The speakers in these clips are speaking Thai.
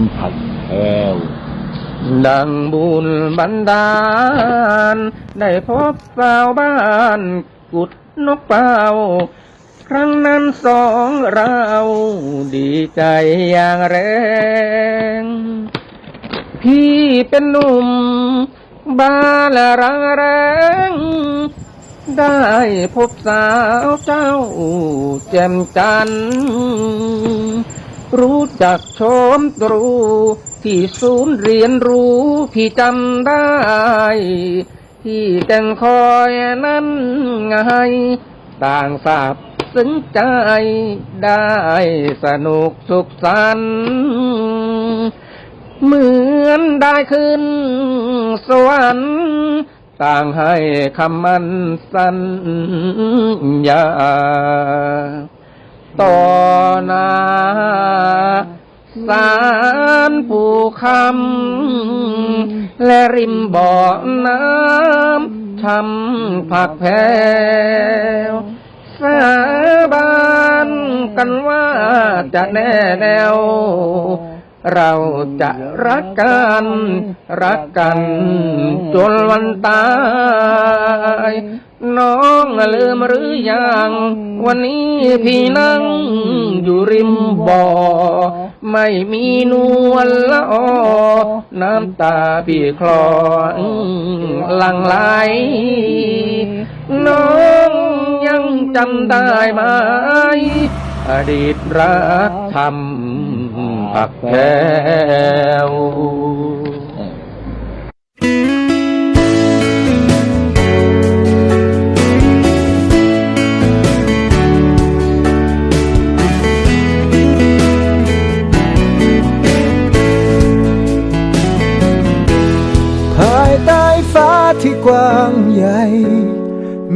ำผักแพรวดังบุญบันดาล ได้พบสาวบ้านกุดนกเป่า ครั้งนั้นสองเราดีใจอย่างแรง พี่เป็นหนุ่มบ้านรังแรง ได้พบสาวเจ้าแจ่มจันทร์ รู้จักชมตรู ที่ศูนย์เรียนรู้พี่จำได้ ที่แก่งคอยนั้นไง ต่างทราบซึ้งใจได้สนุกสุขสันต์เหมือนได้ขึ้นสวรรค์ต่างให้คำมันสัญญา ต่อหน้าสารผู้คำและริมบ่อน้ำช้ำผักแพวสาบานกันว่าจะแน่แนว เราจะรักกัน รักกันจนวันตาย น้องลืมหรือยังวันนี้ พี่นั่งอยู่ริมบ่อ ไม่มีนวลละออน้ำตาพี่คลอหลังไหลน้องยังจำได้ไหม อดีตรักทำผักแพรว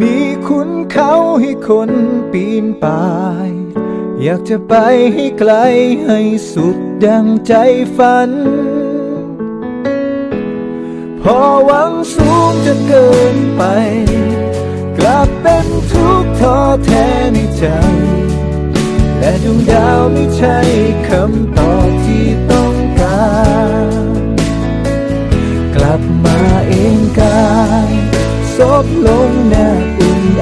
มีคุณเขาให้คนปีนป่าย อยากจะไปให้ไกลให้สุดดังใจฝัน พอหวังสูงจนเกินไป กลับเป็นทุกข์ท้อแท้ในใจ และดวงดาวไม่ใช่คำตอบที่ต้องการ กลับมาเองกายซบลงหน้าอุ่นไอ